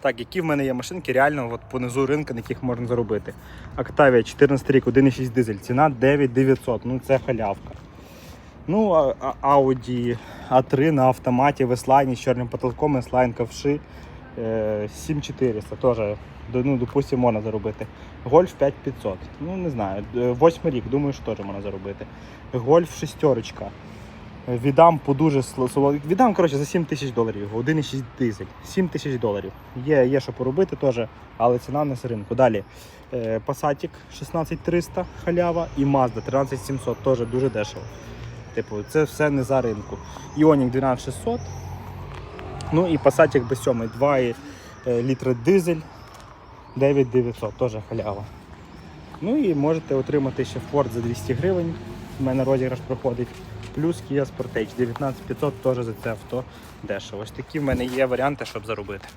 Так, які в мене є машинки, реально от понизу ринку, на яких можна заробити. Octavia 14 рік, 1,6 дизель, ціна 9900, ну це халявка. Ну, Audi A3 на автоматі в S-Line з чорним потолком, S-Line ковши е, 7400 теж, ну, допустимо, можна заробити. Гольф 5500, ну не знаю, Е, восьмий рік, думаю, що теж можна заробити. Гольф шестерочка. Е, Віддам по дуже Віддам, коротше, за 7 тисяч доларів. його, 1,6 дизель. 7 тисяч доларів. Є, є що поробити теж, але ціна не з ринку. Далі. е, Passat 16300 халява і Mazda 13700 теж дуже дешево. Типу, це все не за ринку. Іонік 12600. Ну і Passat без 7 2 літри дизель 9900, теж халява. Ну і можете отримати ще Ford за 200 гривень. У мене розіграш проходить. Плюс Kia Sportage 19500 теж за це авто дешево. Ось такі в мене є варіанти, щоб заробити.